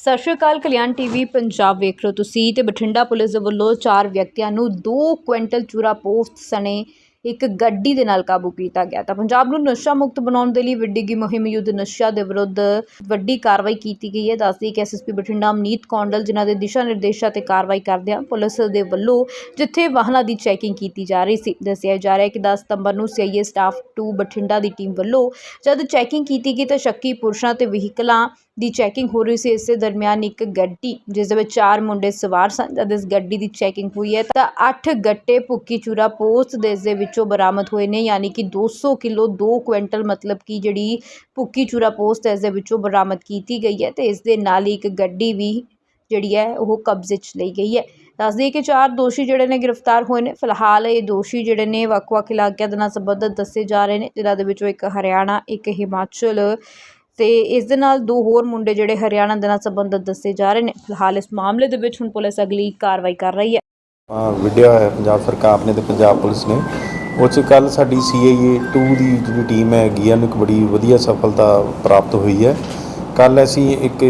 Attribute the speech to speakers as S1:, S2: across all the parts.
S1: ਸਤਿ ਸ਼੍ਰੀ ਅਕਾਲ, ਕਲਿਆਣ ਟੀਵੀ ਪੰਜਾਬ ਵੇਖ ਰਹੇ ਹੋ ਤੁਸੀਂ ਤੇ ਬਠਿੰਡਾ ਪੁਲਿਸ ਦੇ ਵੱਲੋਂ ਚਾਰ ਵਿਅਕਤੀਆਂ ਨੂੰ 2 ਕੁਇੰਟਲ ਚੂਰਾ ਪੋਸਤ ਸਣੇ ਇੱਕ ਗੱਡੀ ਦੇ ਨਾਲ ਕਾਬੂ ਕੀਤਾ ਗਿਆ। ਤਾਂ ਪੰਜਾਬ ਨੂੰ ਨਸ਼ਾ ਮੁਕਤ ਬਣਾਉਣ ਦੇ ਲਈ ਵੱਡੀ ਗਈ ਮੁਹਿੰਮ, ਯੁੱਧ ਨਸ਼ਾ ਦੇ ਵਿਰੁੱਧ ਵੱਡੀ ਕਾਰਵਾਈ ਕੀਤੀ ਗਈ ਹੈ। ਦੱਸਦੀ ਕਿ ਐਸਐਸਪੀ ਬਠਿੰਡਾ ਅਮਨੀਤ ਕੌਂਡਲ, ਜਿਨ੍ਹਾਂ ਦੇ ਦਿਸ਼ਾ ਨਿਰਦੇਸ਼ਾਂ ਤੇ ਕਾਰਵਾਈ ਕਰਦਿਆਂ ਪੁਲਿਸ ਦੇ ਵੱਲੋਂ ਜਿੱਥੇ ਵਾਹਨਾਂ ਦੀ ਚੈਕਿੰਗ ਕੀਤੀ ਜਾ ਰਹੀ ਸੀ, ਦੱਸਿਆ ਜਾ ਰਿਹਾ ਹੈ ਕਿ 10 ਸਤੰਬਰ ਨੂੰ ਸੀਆਈਏ ਸਟਾਫ 2 ਬਠਿੰਡਾ ਦੀ ਟੀਮ ਵੱਲੋਂ ਜਦ ਚੈਕਿੰਗ ਕੀਤੀ ਗਈ ਤਾਂ ਸ਼ੱਕੀ ਪੁਰਸ਼ਾਂ ਤੇ ਵਹੀਕਲਾਂ ਦੀ ਚੈਕਿੰਗ ਹੋ ਰਹੀ ਸੀ, ਇਸੇ ਦਰਮਿਆਨ ਇੱਕ ਗੱਡੀ, ਜਿਸ ਦੇ ਵਿੱਚ ਚਾਰ ਮੁੰਡੇ ਸਵਾਰ ਸਨ, ਜਦ ਇਸ ਗੱਡੀ ਦੀ ਚੈਕਿੰਗ ਹੋਈ ਹੈ, ਤਾਂ 8 ਗੱਟੇ ਭੁੱਕੀ ਚੂਰਾ ਪੋਸਟ ਦੇ ਇਸ ਦੇ ਵਿੱਚੋਂ ਬਰਾਮਦ ਹੋਏ ਨੇ, ਯਾਨੀ ਕਿ 200 ਕਿਲੋ 2 ਕੁਇੰਟਲ ਮਤਲਬ ਕਿ ਜਿਹੜੀ ਭੁੱਕੀ ਚੂਰਾ ਪੋਸਟ ਇਸ ਦੇ ਵਿੱਚੋਂ ਬਰਾਮਦ ਕੀਤੀ ਗਈ ਹੈ, ਤੇ ਇਸ ਦੇ ਨਾਲ ਹੀ ਇੱਕ ਗੱਡੀ ਵੀ ਜਿਹੜੀ ਹੈ, ਉਹ ਕਬਜ਼ੇ 'ਚ ਲਈ ਗਈ ਹੈ। ਦੱਸ ਦਈਏ ਕਿ ਚਾਰ ਦੋਸ਼ੀ ਜਿਹੜੇ ਨੇ ਗ੍ਰਿਫਤਾਰ ਹੋਏ ਨੇ। ਫਿਲਹਾਲ ਇਹ ਦੋਸ਼ੀ ਜਿਹੜੇ ਨੇ, ਵੱਖ-ਵੱਖ ਇਲਾਕਿਆਂ ਦੇ ਨਾਲ ਸੰਬੰਧਿਤ ਦੱਸੇ ਜਾ ਰਹੇ ਨੇ, ਜਿਨ੍ਹਾਂ ਦੇ ਵਿੱਚੋਂ ਇੱਕ ਹਰਿਆਣਾ, ਇੱਕ ਹਿਮਾਚਲ ਤੇ ਇਸ ਦੇ ਨਾਲ ਦੋ ਹੋਰ ਮੁੰਡੇ ਜਿਹੜੇ ਹਰਿਆਣਾ ਦੇ ਨਾਲ ਸੰਬੰਧਿਤ ਦੱਸੇ ਜਾ ਰਹੇ ਨੇ। ਫਿਲਹਾਲ ਇਸ ਮਾਮਲੇ ਦੇ ਵਿੱਚ ਹੁਣ ਪੁਲਿਸ ਅਗਲੀ ਕਾਰਵਾਈ ਕਰ ਰਹੀ ਹੈ।
S2: ਵਿੱਢਿਆ ਹੋਇਆ ਪੰਜਾਬ ਸਰਕਾਰ ਨੇ ਤੇ ਪੰਜਾਬ ਪੁਲਿਸ ਨੇ। ਉਹ 'ਚ ਕੱਲ ਸਾਡੀ ਸੀਆਈਏ 2 ਦੀ ਜਿਹੜੀ ਟੀਮ ਹੈਗੀ ਆ ਨੂੰ ਇੱਕ ਬੜੀ ਵਧੀਆ ਸਫਲਤਾ ਪ੍ਰਾਪਤ ਹੋਈ ਹੈ। ਕੱਲ ਅਸੀਂ ਇੱਕ,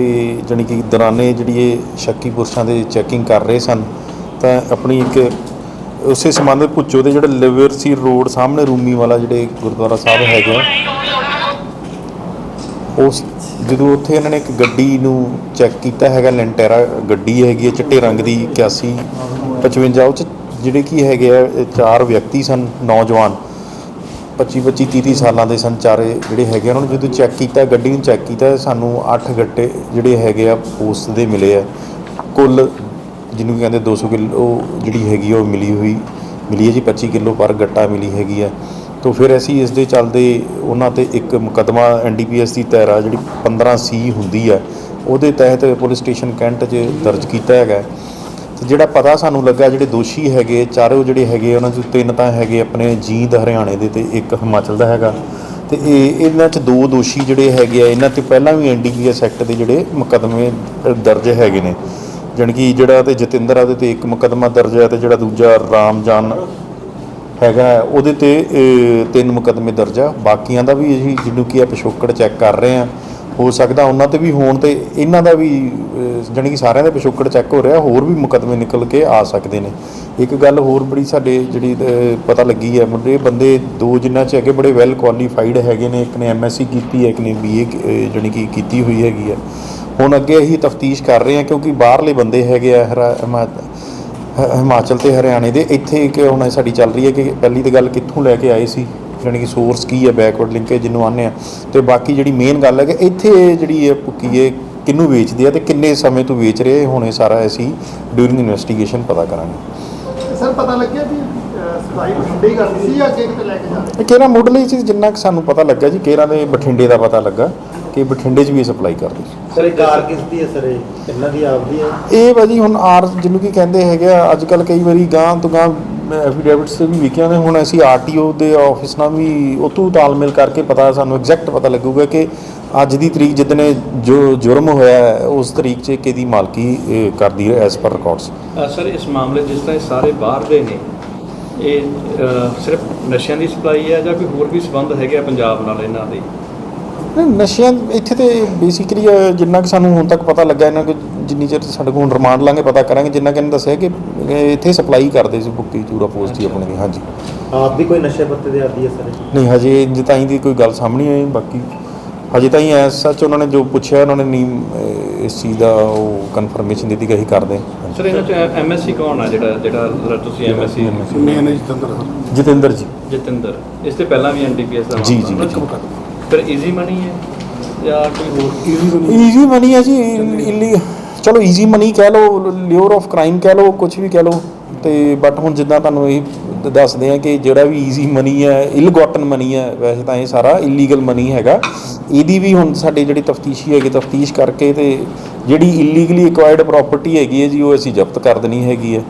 S2: ਜਾਣੀ ਕਿ ਦੌਰਾਨੇ ਜਿਹੜੀ ਇਹ ਸ਼ੱਕੀ ਪੁਰਸ਼ਾਂ ਦੇ ਚੈਕਿੰਗ ਕਰ ਰਹੇ ਸਨ, ਤਾਂ ਆਪਣੀ ਇੱਕ ਉਸੇ ਸੰਬੰਧ ਵਿੱਚ ਭੁੱਚੋ ਦੇ ਜਿਹੜੇ ਲਿਵਰਸੀ ਰੋਡ ਸਾਹਮਣੇ ਰੂਮੀ ਵਾਲਾ ਜਿਹੜੇ ਗੁਰਦੁਆਰਾ ਸਾਹਿਬ ਹੈਗੇ ਆ ਉਸ ਜਦੋਂ ਉੱਥੇ ਇਹਨਾਂ ਨੇ ਇੱਕ ਗੱਡੀ ਨੂੰ ਚੈੱਕ ਕੀਤਾ ਹੈਗਾ ਲੈਂਟੈਰਾ ਗੱਡੀ ਹੈਗੀ ਹੈ ਚਿੱਟੇ ਰੰਗ ਦੀ 81 55 ਉਹ 'ਚ ਜਿਹੜੇ ਕੀ ਹੈਗੇ ਆ ਇਹ ਚਾਰ ਵਿਅਕਤੀ ਸਨ ਨੌਜਵਾਨ। 25 25 30 30 ਸਾਲਾਂ ਦੇ ਸਨ ਚਾਰੇ ਜਿਹੜੇ ਹੈਗੇ ਆ, ਉਹਨਾਂ ਨੂੰ ਜਦੋਂ ਚੈੱਕ ਕੀਤਾ ਗੱਡੀ ਨੂੰ ਚੈੱਕ ਕੀਤਾ ਸਾਨੂੰ 8 ਗੱਟੇ ਜਿਹੜੇ ਹੈਗੇ ਆ ਉਸ ਦੇ ਮਿਲੇ ਆ। ਕੁੱਲ ਜਿਹਨੂੰ ਕਹਿੰਦੇ 200 ਕਿਲੋ ਜਿਹੜੀ ਹੈਗੀ ਆ ਉਹ ਮਿਲੀ ਹੋਈ ਮਿਲੀ ਹੈ ਜੀ 25 ਕਿਲੋ ਪਰ ਗੱਟਾ ਮਿਲੀ ਹੈਗੀ ਆ। ਤੋਂ ਫਿਰ ਅਸੀਂ ਇਸ ਦੇ ਚੱਲਦੇ ਉਹਨਾਂ ਤੇ ਇੱਕ ਮੁਕਦਮਾ ਐਨਡੀਪੀਐਸ ਦੀ ਤਹਿਰਾ ਜਿਹੜੀ 15 ਸੀ ਹੁੰਦੀ ਹੈ, ਉਹਦੇ ਤਹਿਤ ਪੁਲਿਸ ਸਟੇਸ਼ਨ ਕੈਂਟ 'ਚ ਦਰਜ ਕੀਤਾ ਹੈਗਾ ਤੇ ਜਿਹੜਾ ਪਤਾ ਸਾਨੂੰ ਲੱਗਾ ਜਿਹੜੇ ਦੋਸ਼ੀ ਹੈਗੇ, ਚਾਰੋਂ ਜਿਹੜੇ ਹੈਗੇ ਉਹਨਾਂ ਚੋਂ ਤਿੰਨ ਤਾਂ ਹੈਗੇ ਆਪਣੇ ਜੀਂਦ ਹਰਿਆਣੇ ਦੇ ਤੇ ਇੱਕ ਹਿਮਾਚਲ ਦਾ ਹੈਗਾ। ਤੇ ਇਹ ਇਹਨਾਂ 'ਚ ਦੋ ਦੋਸ਼ੀ ਜਿਹੜੇ ਹੈਗੇ ਆ, ਇਹਨਾਂ ਤੇ ਪਹਿਲਾਂ ਵੀ ਐਨਡੀਪੀਐਸ ਐਕਟ ਦੇ ਜਿਹੜੇ ਮੁਕਦਮੇ ਦਰਜ ਹੈਗੇ ਨੇ। ਜਾਣੀ ਕਿ ਜਿਹੜਾ ਤੇ ਜਤਿੰਦਰ ਆ ਤੇ ਇੱਕ ਮੁਕਦਮਾ ਦਰਜ ਹੈ ਤੇ ਜਿਹੜਾ ਦੂਜਾ ਰਾਮਜਾਨ ਹੈਗਾ ਉਹਦੇ ਤੇ ਇਹ, ਤਿੰਨ ਮੁਕਦਮੇ ਦਰਜ ਆ। ਬਾਕੀਆਂ ਦਾ ਵੀ ਅਸੀਂ ਜਿਹਨੂੰ ਕੀ ਆ ਪਿਛੋਕੜ ਚੈੱਕ ਕਰ ਰਹੇ ਆ ਹੋ ਸਕਦਾ ਉਹਨਾਂ ਤੇ ਵੀ ਹੋਣ ਤੇ ਇਹਨਾਂ ਦਾ ਵੀ ਅਹ, ਜਾਣੀ ਕਿ ਸਾਰਿਆਂ ਦਾ ਪਿਛੋਕੜ ਚੈੱਕ ਹੋ ਰਿਹਾ। ਹੋਰ ਵੀ ਮੁਕੱਦਮੇ ਨਿਕਲ ਕੇ ਆ ਸਕਦੇ ਨੇ। ਇੱਕ ਗੱਲ ਹੋਰ ਬੜੀ ਸਾਡੇ ਜਿਹੜੀ ਪਤਾ ਲੱਗੀ ਹੈ। ਮੁੰਡੇ ਬੰਦੇ ਦੋ ਜਿਨ੍ਹਾਂ ਚ ਹੈਗੇ ਬੜੇ ਵੈਲ ਕੁਆਲੀਫਾਈਡ ਹੈਗੇ ਨੇ। ਇੱਕ ਨੇ ਐਮਐਸਸੀ ਕੀਤੀ ਹੈ ਇੱਕ ਨੇ ਬੀਏ ਜਾਣੀ ਕਿ ਕੀਤੀ ਹੋਈ ਹੈਗੀ ਹੈ। ਹੁਣ ਅੱਗੇ ਅਸੀਂ ਤਫਤੀਸ਼ ਕਰ ਰਹੇ ਹਾਂ ਕਿਉਂਕਿ ਬਾਹਰਲੇ ਬੰਦੇ ਹੈਗੇ ਆ ਹਰਾ- ਹਿਮਾਚਲ ਤੇ ਹਰਿਆਣੇ ਦੇ ਇੱਥੇ ਕਿ ਹੁਣ ਸਾਡੀ ਚੱਲ ਰਹੀ ਹੈ ਕਿ ਪਹਿਲੀ ਤਾਂ ਗੱਲ ਕਿੱਥੋਂ ਲੈ ਕੇ ਆਏ ਸੀ ਜਾਣੀ ਕਿ ਸੋਰਸ ਕੀ ਹੈ ਬੈਕਵਰਡ ਲਿੰਕੇਜ ਜਿਹਨੂੰ ਆਨੇ ਆ ਤੇ ਬਾਕੀ ਜਿਹੜੀ ਮੇਨ ਗੱਲ ਹੈ ਕਿ ਇੱਥੇ ਜਿਹੜੀ ਹੈ ਭੁੱਕੀ ਹੈ ਕਿਹਨੂੰ ਵੇਚਦੇ ਆ ਤੇ ਕਿੰਨੇ ਸਮੇਂ ਤੋਂ ਵੇਚ ਰਹੇ ਹੁਣ ਇਹ ਸਾਰਾ ਅਸੀਂ ਡਿਊਰਿੰਗ ਇਨਵੈਸਟੀਗੇਸ਼ਨ ਪਤਾ ਕਰਾਂਗੇ।
S3: ਸਰ ਪਤਾ ਲੱਗਿਆ ਵੀ ਸਫ਼ਾਈ ਬਠਿੰਡੇ ਕਰਦੀ ਸੀ ਜਾਂ ਕਿਤੇ ਲੈ ਕੇ ਜਾ ਰਹੇ
S2: ਇਹ ਕੇਰਾ ਮੁੱਢਲੀ ਚੀਜ਼ ਜਿੰਨਾ ਕੁ ਸਾਨੂੰ ਪਤਾ ਲੱਗਾ ਜੀ ਕੇਰਾ ਦੇ ਬਠਿੰਡੇ ਦਾ ਪਤਾ ਲੱਗਾ। ਕਿ ਬਠਿੰਡੇ 'ਚ ਵੀ ਸਪਲਾਈ ਕਰਦੇ ਸੀ।
S4: ਸਰ ਇਹ ਕਾਰ ਕਿਸ ਦੀ ਹੈ ਸਰ? ਇਹ ਇਹਨਾਂ ਦੀ ਆਪਦੀ ਹੈ?
S2: ਇਹ ਭਾਜੀ ਹੁਣ ਆਰ ਜਿਹਨੂੰ ਕੀ ਕਹਿੰਦੇ ਹੈਗੇ ਆ ਅੱਜ ਕੱਲ ਕਈ ਵਾਰੀ ਗਾਂ ਤੋਂ ਗਾਂ ਐਫੀਡੇਵਿਟਸ ਤੇ ਵੀ ਵਿਕਿਆ ਨੇ। ਹੁਣ ਅਸੀਂ ਆਰਟੀਓ ਦੇ ਆਫਿਸ ਨਾਲ ਵੀ ਉਹ ਤੋਂ ਤਾਲਮੇਲ ਕਰਕੇ ਪਤਾ ਸਾਨੂੰ ਐਗਜ਼ੈਕਟ ਪਤਾ ਲੱਗੂਗਾ ਕਿ ਅੱਜ ਦੀ ਤਰੀਕ ਜਿੱਦਨੇ ਜੋ ਜੁਰਮ ਹੋਇਆ ਹੈ, ਉਸ ਤਰੀਕ 'ਚ ਕਿਹਦੀ ਮਾਲਕੀ ਕਰਦੀ ਹੈ ਐਸ ਪਰ ਰਿਕਾਰਡਸ
S5: ਸਰ ਇਸ ਮਾਮਲੇ ਜਿਸ ਤਰ੍ਹਾਂ ਇਹ ਸਾਰੇ ਬਾਹਰ ਦੇ ਨੇ ਇਹ ਸਿਰਫ ਨਸ਼ਿਆਂ ਦੀ ਸਪਲਾਈ ਹੈ ਜਾਂ ਕੋਈ ਹੋਰ ਵੀ ਸੰਬੰਧ ਹੈਗੇ ਆ ਪੰਜਾਬ ਨਾਲ ਇਹਨਾਂ ਦੇ?
S2: ਨਸ਼ਿਆਂ ਇੱਥੇ ਤੇ ਬੇਸਿਕਲੀ ਜਿੰਨਾ ਕਿ ਸਾਨੂੰ ਹੁਣ ਤੱਕ ਪਤਾ ਲੱਗਾ ਇਹਨਾਂ ਕੋ ਜਿੰਨੀ ਚਿਰ ਸਾਡੇ ਕੋਲ ਰਿਮਾਂਡ ਲਾਂਗੇ ਪਤਾ ਕਰਾਂਗੇ ਜਿੰਨਾ ਕਿ ਇਹਨਾਂ ਦੱਸਿਆ ਕਿ ਇਹ ਇੱਥੇ ਸਪਲਾਈ ਕਰਦੇ ਸੀ ਬੁੱਕੀ ਚੂਰਾ ਪੋਸਟ ਦੀ ਆਪਣੇ ਦੀ ਹਾਂਜੀ।
S4: ਆਪ ਵੀ ਕੋਈ ਨਸ਼ੇ ਪੱਤੇ ਦੇ ਆਦੀ ਹੈ ਸਰ?
S2: ਨਹੀਂ ਹਜੇ ਇੰਜ ਤਾਈਂ ਦੀ ਕੋਈ ਗੱਲ ਸਾਹਮਣੇ ਨਹੀਂ ਆਈ ਬਾਕੀ ਹਜੇ ਤਾਈਂ ਐਸ ਸੱਚ ਉਹਨਾਂ ਨੇ ਜੋ ਪੁੱਛਿਆ ਉਹਨਾਂ ਨੇ ਨਹੀਂ ਅਹ, ਇਸ ਚੀਜ਼ ਦਾ ਉਹ ਕਨਫਰਮੇਸ਼ਨ ਦਿੱਤੀ ਕਿ ਅਸੀਂ ਕਰਦੇ ਹਾਂ।
S5: ਸਰ ਇਹਨਾਂ 'ਚ ਐਮਐਸਸੀ ਕੌਣ ਆ ਜਿਹੜਾ ਜਿਹੜਾ ਤੁਸੀਂ ਐਮਐਸਸੀ
S2: ਜਤਿੰਦਰ ਜੀ।
S5: ਜਤਿੰਦਰ। ਇਸ ਤੇ ਪਹਿਲਾਂ ਵੀ ਐਨਡੀਪੀਐਸ ਦਾ
S2: ਜੀ,
S5: ਮਾਮਲਾ।
S2: ਜੀ,
S5: ਫਿਰ ਈਜ਼ੀ ਮਨੀ ਹੈ ਜਾਂ ਕੋਈ ਹੋਰ?
S2: ਈਜ਼ੀ ਮਨੀ ਹੈ। ਜੀ ਇਲੀ ਚਲੋ ਈਜ਼ੀ ਮਨੀ ਕਹਿ ਲਓ ਲਿਓਰ ਆਫ ਕ੍ਰਾਈਮ ਕਹਿ ਲਓ ਕੁਝ ਵੀ ਕਹਿ ਲਓ ਤੇ ਬਟ ਹੁਣ ਜਿੱਦਾਂ ਤੁਹਾਨੂੰ ਇਹ ਦੱਸਦੇ ਆ ਕਿ ਜਿਹੜਾ ਵੀ ਈਜ਼ੀ ਮਨੀ ਹੈ ਇਲ ਗੋਟਨ ਮਨੀ ਹੈ ਵੈਸੇ ਤਾਂ ਇਹ ਸਾਰਾ ਇਲੀਗਲ ਮਨੀ ਹੈਗਾ। ਇਹਦੀ ਵੀ ਹੁਣ ਸਾਡੇ ਜਿਹੜੀ ਤਫਤੀਸ਼ੀ ਹੈਗੀ ਤਫਤੀਸ਼ ਕਰਕੇ ਤੇ ਜਿਹੜੀ ਇਲੀਗਲੀ ਐਕਵਾਇਰਡ ਪ੍ਰਾਪਰਟੀ ਹੈਗੀ ਹੈ ਜੀ ਉਹ ਅਸੀਂ ਜ਼ਬਤ ਕਰ ਦੇਣੀ ਹੈਗੀ ਹੈ।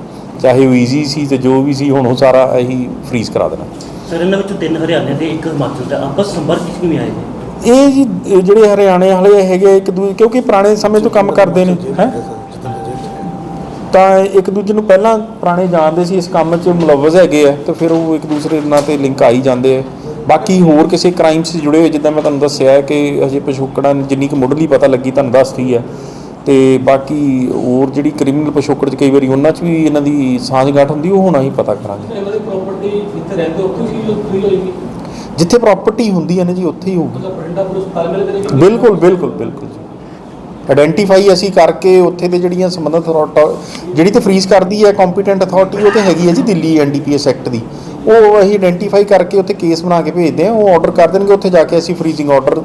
S2: ਚਾਹੇ ਉਹ ਈਜ਼ੀ ਸੀ ਤੇ ਜੋ ਵੀ ਸੀ ਹੁਣ ਉਹ ਸਾਰਾ ਅਸੀਂ ਫ੍ਰੀਜ਼ ਕਰਾ ਦੇਣਾ।
S6: ਸਰ ਇਹਨਾਂ ਵਿੱਚੋਂ ਤਿੰਨ ਹਰਿਆਣੇ ਦੇ ਇੱਕ ਹਿਮਾਚਲ ਦਾ। ਆਪਸ ਸੰਪਰਕ ਕਿਸ ਕਿਵੇਂ ਆਏ ਨੇ
S2: ਇਹ ਜੀ ਇਹ ਜਿਹੜੇ ਹਰਿਆਣੇ ਵਾਲੇ ਹੈਗੇ ਇੱਕ ਦੂਜੇ ਕਿਉਂਕਿ ਪੁਰਾਣੇ ਸਮੇਂ ਤੋਂ ਕੰਮ ਕਰਦੇ ਨੇ ਹੈ? ਤਾਂ ਇੱਕ ਦੂਜੇ ਨੂੰ ਪਹਿਲਾਂ ਪੁਰਾਣੇ ਜਾਣਦੇ ਸੀ ਇਸ ਕੰਮ 'ਚ ਮੁਲਵਜ਼ ਹੈਗੇ ਆ ਤੇ ਫਿਰ ਉਹ ਇੱਕ ਦੂਸਰੇ ਨਾਲ ਤੇ ਲਿੰਕ ਆਈ ਜਾਂਦੇ ਆ। ਬਾਕੀ ਹੋਰ ਕਿਸੇ ਕ੍ਰਾਈਮ 'ਚ ਜੁੜੇ ਹੋਏ ਜਿੱਦਾਂ ਮੈਂ ਤੁਹਾਨੂੰ ਦੱਸਿਆ ਹੈ ਕਿ ਅਜੇ ਪਿਛੋਕੜਾਂ ਜਿੰਨੀ ਕੁ ਮੁੱਢਲੀ ਪਤਾ ਲੱਗੀ ਤੁਹਾਨੂੰ ਦੱਸਤੀ ਹੈ ਤੇ ਬਾਕੀ ਹੋਰ ਜਿਹੜੀ ਕ੍ਰਿਮੀਨਲ ਪਿਛੋਕੜ ਚ ਕਈ ਵਾਰੀ ਉਹਨਾਂ ਚ ਵੀ ਇਹਨਾਂ ਦੀ ਸਾਂਝਗਾਠ ਹੁੰਦੀ ਉਹ ਹੁਣ ਅਸੀਂ ਪਤਾ ਕਰਾਂਗੇ।
S7: ਇਹਨਾਂ ਦੀ ਪ੍ਰਾਪਰਟੀ ਜਿੱਥੇ ਰਹਿੰਦੇ ਉੱਥੇ ਹੋਏਗੀ।
S2: ਜਿੱਥੇ ਪ੍ਰਾਪਰਟੀ ਹੁੰਦੀ ਹੈ ਨਾ ਜੀ ਉੱਥੇ ਹੀ ਹੋਊਗੀ।
S7: ਮਤਲਬ ਬਠਿੰਡਾ ਪੁਲਿਸ ਤਾਲਮੇਲ ਕਰੇਗੀ
S2: ਬਿਲਕੁਲ ਬਿਲਕੁਲ ਬਿਲਕੁਲ ਜੀ। ਆਇਡੈਂਟੀਫਾਈ ਅਸੀਂ ਕਰਕੇ ਉੱਥੇ ਦੇ ਜਿਹੜੀਆਂ ਸੰਬੰਧਿਤ ਅਥਾਰਟੀ ਜਿਹੜੀ ਤੇ ਫ੍ਰੀਜ਼ ਕਰਦੀ ਹੈ ਕੰਪੀਟੈਂਟ ਅਥਾਰਟੀ ਉਹ ਤੇ ਹੈਗੀ ਹੈ ਜੀ ਦਿੱਲੀ ਐਨਡੀਪੀਐਸ ਐਕਟ ਦੀ। ਉਹ ਅਸੀਂ ਆਇਡੈਂਟੀਫਾਈ ਕਰਕੇ ਉੱਥੇ ਕੇਸ ਬਣਾ ਕੇ ਭੇਜਦੇ ਹਾਂ ਉਹ ਆਰਡਰ ਕਰ ਦੇਣਗੇ ਉੱਥੇ ਜਾ ਕੇ ਅਸੀਂ ਫ੍ਰੀਜ਼ਿੰਗ ਆਰਡਰ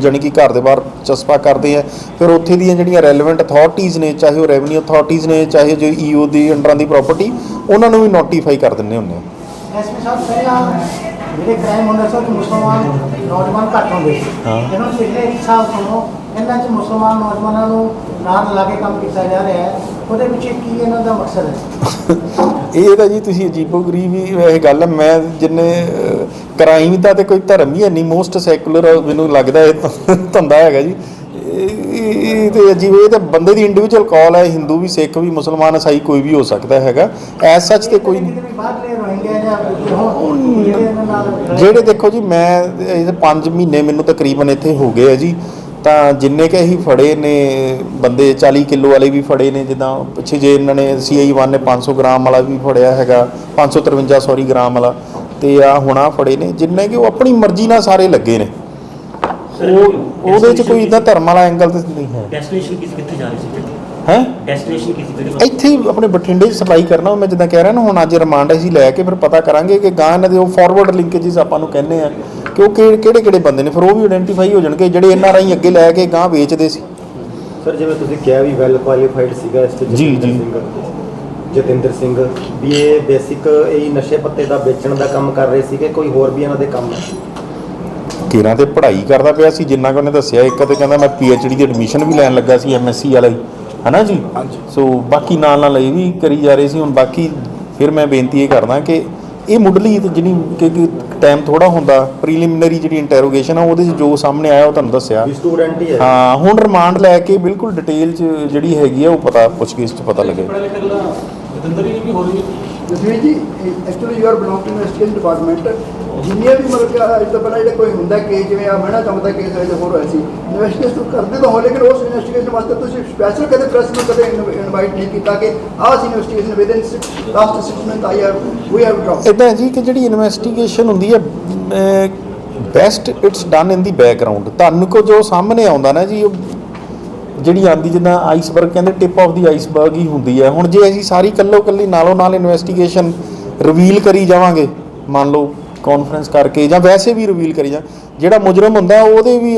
S2: ਜਾਣੀ ਕਿ ਘਰ ਦੇ ਬਾਹਰ ਚਸਪਾ ਕਰਦੇ ਆ ਫਿਰ ਉੱਥੇ ਦੀਆਂ ਜਿਹੜੀਆਂ ਰੈਲੇਵੈਂਟ ਅਥਾਰਟੀਆਂ ਨੇ ਚਾਹੇ ਉਹ ਰੈਵਨਿਊ ਅਥਾਰਟੀਆਂ ਨੇ ਚਾਹੇ ਜੋ ਈਓ ਦੀ ਅੰਡਰਾਂ ਦੀ ਪ੍ਰਾਪਰਟੀ ਉਹਨਾਂ ਨੂੰ ਵੀ ਨੋਟੀਫਾਈ ਕਰ ਦਿੰਦੇ ਹੁੰਦੇ ਆ
S3: ਐਸਪੀ ਸਾਹਿਬ ਪਹਿਲਾਂ ਜਿਹੜੇ ਕ੍ਰਾਈਮ ਹੁੰਦੇ ਸਨ ਮੁਸਲਮਾਨ ਨੌਜਵਾਨ ਘੱਟ ਹੁੰਦੇ ਸੀ।
S2: ਹਾਂ।
S3: ਜਦੋਂ ਪਿਛਲੇ ਇੱਕ ਸਾਲ ਤੋਂ ਇਹਨਾਂ 'ਚ ਮੁਸਲਮਾਨ ਨੌਜਵਾਨਾਂ ਨੂੰ ਨਾਲ ਲਾ ਕੇ ਕੰਮ ਕੀਤਾ ਜਾ ਰਿਹਾ ਹੈ। ਉਹਦੇ ਪਿੱਛੇ ਕੀ ਇਹਨਾਂ ਦਾ ਮਕਸਦ ਹੈ?
S2: ਇਹ ਤਾਂ ਜੀ ਤੁਸੀਂ ਅਜੀਬੋ ਗਰੀਬ ਹੀ ਇਹ ਗੱਲ ਮੈਂ ਜਿੰਨੇ ਕ੍ਰਾਈਮ ਦਾ ਤੇ ਕੋਈ ਧਰਮ ਹੀ ਹੈ ਨਹੀਂ ਮੋਸਟ ਸੈਕੂਲਰ ਮੈਨੂੰ ਲੱਗਦਾ ਇਹ ਧੰਦਾ ਹੈਗਾ ਜੀ। ਇਹ- ਤੇ ਅਜੀਬ ਇਹ ਤਾਂ ਬੰਦੇ ਦੀ ਇੰਡੀਵਿਜੂਅਲ ਕਾਲ ਹੈ ਹਿੰਦੂ ਵੀ ਸਿੱਖ ਵੀ ਮੁਸਲਮਾਨ ਈਸਾਈ ਕੋਈ ਵੀ ਹੋ ਸਕਦਾ ਹੈਗਾ। ਐਸ ਸੱਚ ਤੇ ਕੋਈ
S3: ਜਿਹੜੇ
S2: ਦੇਖੋ ਜੀ ਮੈਂ ਇਹ 5 ਮਹੀਨੇ ਮੈਨੂੰ ਤਕਰੀਬਨ ਇੱਥੇ ਹੋ ਗਏ ਆ ਜੀ। ਤਾਂ ਜਿੰਨੇ ਕਿ ਅਸੀਂ ਫੜੇ ਨੇ ਬੰਦੇ 40 ਕਿਲੋ ਵਾਲੇ ਵੀ ਫੜੇ ਨੇ ਜਿੱਦਾਂ ਪਿੱਛੇ ਜੇ ਇਹਨਾਂ ਨੇ ਸੀਆਈ 1 ਨੇ 500 ਗ੍ਰਾਮ ਵਾਲਾ ਵੀ ਫੜਿਆ ਹੈਗਾ 553 ਸੌਰੀ ਗ੍ਰਾਮ ਵਾਲਾ। ਤੇ ਆ ਹੁਣਾ ਫੜੇ ਨੇ ਜਿੰਨੇ ਕਿ ਉਹ ਆਪਣੀ ਮਰਜ਼ੀ ਨਾਲ ਸਾਰੇ ਲੱਗੇ ਨੇ। ਉਹ ਉਹਦੇ 'ਚ ਕੋਈ ਇਦਾਂ ਧਰਮ ਵਾਲਾ ਐਂਗਲ ਤੇ ਨਹੀਂ ਹੈ।
S6: ਡੈਸਟੀਨੇਸ਼ਨ ਕਿਸ ਕਿੱਥੇ ਜਾ ਰਹੀ ਸੀ
S2: ਹੈ?
S6: ਡੈਸਟੀਨੇਸ਼ਨ ਕਿਸ ਕਿਹੜੇ
S2: ਇੱਥੇ ਹੀ ਆਪਣੇ ਬਠਿੰਡੇ 'ਚ ਸਪਲਾਈ ਕਰਨਾ ਮੈਂ ਜਿੱਦਾਂ ਕਹਿ ਰਿਹਾ ਨਾ ਹੁਣ ਅੱਜ ਰਿਮਾਂਡ ਅਸੀਂ ਲੈ ਕੇ ਫਿਰ ਪਤਾ ਕਰਾਂਗੇ ਕਿ ਗਾਂ ਇਹਨਾਂ ਦੇ ਉਹ ਫਾਰਵਰਡ ਲਿੰਕੇजेस ਆਪਾਂ ਨੂੰ ਕਹਿੰਦੇ ਆ ਕਿ ਉਹ ਕਿਹੜੇ ਕਿਹੜੇ ਬੰਦੇ ਨੇ ਫਿਰ ਉਹ ਵੀ ਆਇਡੈਂਟੀਫਾਈ ਹੋ ਜਾਣਗੇ ਜਿਹੜੇ ਇਹਨਾਂ ਰਾਹੀਂ ਅੱਗੇ ਲੈ ਕੇ ਗਾਂ ਵੇਚਦੇ ਸੀ।
S4: ਸਰ ਜਿਵੇਂ ਤੁਸੀਂ ਕਿਹਾ ਵੀ ਵੈਲ ਕੁਆਲੀਫਾਈਡ ਸੀਗਾ ਇਸ 'ਚ
S2: ਜੀ,
S4: ਜਤਿੰਦਰ
S2: ਜੀ।
S4: ਸਿੰਘ। ਜਤਿੰਦਰ ਸਿੰਘ ਵੀ ਇਹ ਬੇਸਿਕ ਇਹ ਨਸ਼ੇ ਪੱਤੇ ਦਾ ਵੇਚਣ ਦਾ ਕੰਮ ਕਰ ਰਹੇ ਸੀਗੇ ਕੋਈ ਹੋਰ ਵੀ ਇਹਨਾਂ ਦੇ ਕੰਮ ਹੈ?
S2: ਕਿਰਾਂ ਤੇ ਪੜ੍ਹਾਈ ਕਰਦਾ ਪਿਆ ਸੀ ਜਿੰਨਾ ਕਿ ਉਹਨੇ ਦੱਸਿਆ ਇੱਕ ਤੇ ਕਹਿੰਦਾ ਮੈਂ ਡੀ ਦੀ ਐਡਮਿਸ਼ਨ ਵੀ ਲੈਣ ਲੱਗਾ ਸੀ ਐਮਐਸਸੀ ਵਾਲਾ ਹੀ। ਹਨਾ ਜੀ? ਸੋ ਬਾਕੀ ਨਾਲ ਨਾਲ ਇਹ ਵੀ ਕਰੀ ਜਾ ਰਹੇ ਸੀ ਹੁਣ ਬਾਕੀ ਫਿਰ ਮੈਂ ਬੇਨਤੀ ਇਹ ਕਰਦਾ ਕਿ ਇਹ ਮੁੱਢਲੀ ਤੇ ਜਿਹੜੀ ਕਿ ਟਾਈਮ ਥੋੜਾ ਹੁੰਦਾ ਪ੍ਰੀਲਿਮਿਨਰੀ ਜਿਹੜੀ ਇੰਟਰੋਗੇਸ਼ਨ ਆ ਉਹਦੇ 'ਚ ਜੋ ਸਾਹਮਣੇ ਆਇਆ ਉਹ ਤੁਹਾਨੂੰ ਦੱਸਿਆ।
S4: ਵੀ ਸਟੂਡੈਂਟ ਹੀ ਹੈ।
S2: ਹਾਂ ਹੁਣ ਰਿਮਾਂਡ ਲੈ ਕੇ ਬਿਲਕੁਲ ਡਿਟੇਲ ਚ ਜਿਹੜੀ ਹੈਗੀ ਆ ਉਹ ਪਤਾ ਪੁੱਛਗਿੱਛ ਚ ਪਤਾ ਲੱਗੇ।
S7: ਜਤਿੰਦਰ ਹੀ ਨਹੀਂ ਕਿ ਹੋਰ ਵੀ
S3: Jasveer ji actually you are belong to investigation department ਜਿੰਨੀਆਂ ਵੀ ਮਤਲਬ ਕਿ ਅੱਜ ਤੋਂ ਪਹਿਲਾਂ ਜਿਹੜਾ ਕੋਈ ਹੁੰਦਾ ਕੇਸ ਜਿਵੇਂ ਆ ਮਹਿਣਾ ਚੰਦ ਦਾ ਕੇਸ ਹੋਇਆ ਜਾਂ ਹੋਰ ਹੋਇਆ ਸੀ ਇਨਵੈਸਟੀਗੇਸ਼ਨ ਕਰਦੇ ਤਾਂ ਹੋ ਲੇਕਿਨ ਉਸ ਇਨਵੈਸਟੀਗੇਸ਼ਨ ਵਾਸਤੇ ਤੁਸੀਂ ਸਪੈਸ਼ਲ ਕਦੇ ਪ੍ਰੈਸ ਨੂੰ ਕਦੇ ਇਨਵਾਈਟ ਨਹੀਂ ਕੀਤਾ ਕਿ ਆਹ investigation with in last 6 month I have we have drop
S2: ਇਦਾਂ ਜੀ ਕਿ ਜਿਹੜੀ ਇਨਵੈਸਟੀਗੇਸ਼ਨ ਹੁੰਦੀ ਹੈ best it's done in the background ਤੁਹਾਨੂੰ ਕੋ ਜੋ ਸਾਹਮਣੇ ਆਉਂਦਾ ਨਾ ਜੀ ਜਿਹੜੀ ਆਂਦੀ ਜਿੱਦਾਂ ਆਈਸਬਰਗ ਕਹਿੰਦੇ ਟਿਪ ਆਫ ਦੀ ਆਈਸਬਰਗ ਹੀ ਹੁੰਦੀ ਹੈ। ਹੁਣ ਜੇ ਅਸੀਂ ਸਾਰੀ ਕੱਲੋ ਕੱਲੀ ਨਾਲੋਂ ਨਾਲ ਇਨਵੈਸਟੀਗੇਸ਼ਨ ਰਿਵੀਲ ਕਰੀ ਜਾਵਾਂਗੇ, ਮੰਨ ਲਓ ਕਾਨਫਰੰਸ ਕਰਕੇ ਜਾਂ ਵੈਸੇ ਵੀ ਰਿਵੀਲ ਕਰੀ ਜਾ ਜਿਹੜਾ ਮੁਜਰਮ ਹੁੰਦਾ ਉਹਦੇ ਵੀ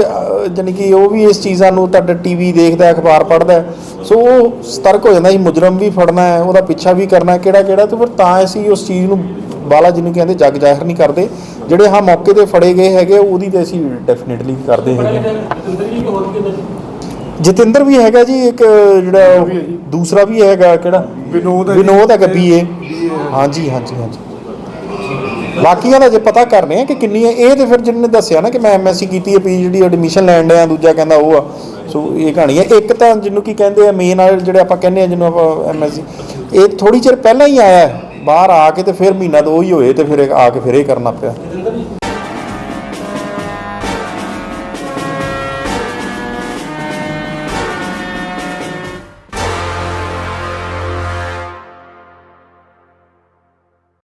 S2: ਜਾਣੀ ਕਿ ਉਹ ਵੀ ਇਸ ਚੀਜ਼ਾਂ ਨੂੰ ਤੁਹਾਡਾ ਟੀਵੀ ਦੇਖਦਾ ਅਖਬਾਰ ਪੜ੍ਹਦਾ ਸੋ ਉਹ ਸਤਰਕ ਹੋ ਜਾਂਦਾ ਸੀ ਮੁਜਰਮ ਵੀ ਫੜਨਾ ਹੈ ਉਹਦਾ ਪਿੱਛਾ ਵੀ ਕਰਨਾ ਹੈ ਕਿਹੜਾ ਕਿਹੜਾ ਤੇ ਫਿਰ ਤਾਂ ਅਸੀਂ ਉਸ ਚੀਜ਼ ਨੂੰ ਬਾਲਾ ਜਿਹਨੂੰ ਕਹਿੰਦੇ ਜਗ ਜ਼ਾਹਿਰ ਨਹੀਂ ਕਰਦੇ। ਜਿਹੜੇ ਹਾਂ ਮੌਕੇ ਤੇ ਫੜੇ ਗਏ ਹੈਗੇ ਉਹਦੀ ਤੇ ਅਸੀਂ ਡੈਫੀਨਿਟਲੀ ਕਰਦੇ ਹੈਗੇ
S7: ਜਤਿੰਦਰ ਵੀ
S2: ਹੈਗਾ ਜੀ ਇੱਕ ਜਿਹੜਾ ਦੂਸਰਾ ਵੀ ਹੈਗਾ ਕਿਹੜਾ?
S8: ਵਿਨੋਦ
S2: ਵਿਨੋਦ ਹੈਗਾ ਬੀਏ ਹਾਂਜੀ ਹਾਂਜੀ ਹਾਂਜੀ। ਬਾਕੀਆਂ ਦਾ ਜੇ ਪਤਾ ਕਰਨੇ ਆ ਕਿ ਕਿੰਨੀ ਹੈ, ਇਹ ਤੇ ਫਿਰ ਜਿਹਨੇ ਦੱਸਿਆ ਨਾ ਕਿ ਮੈਂ ਐਮਐਸਸੀ ਕੀਤੀ ਹੈ ਪੀਐਚਡੀ ਐਡਮਿਸ਼ਨ ਲੈਣ ਡਿਆ ਦੂਜਾ ਕਹਿੰਦਾ ਉਹ ਆ। ਸੋ ਇਹ ਕਹਾਣੀ ਹੈ। ਇੱਕ ਤਾਂ ਜਿਹਨੂੰ ਕੀ ਕਹਿੰਦੇ ਆ ਮੇਨ ਜਿਹੜੇ ਆਪਾਂ ਕਹਿੰਦੇ ਆ, ਜਿਹਨੂੰ ਆਪਾਂ ਐਮਐਸਸੀ ਇਹ ਥੋੜੀ ਚਿਰ ਪਹਿਲਾਂ ਹੀ ਆਇਆ ਬਾਹਰ ਆ ਕੇ ਤੇ ਫਿਰ ਮਹੀਨਾ ਦੋ ਹੀ ਹੋਏ ਤੇ ਫਿਰ ਆ ਕੇ ਫਿਰ ਇਹ ਕਰਨਾ ਪਿਆ।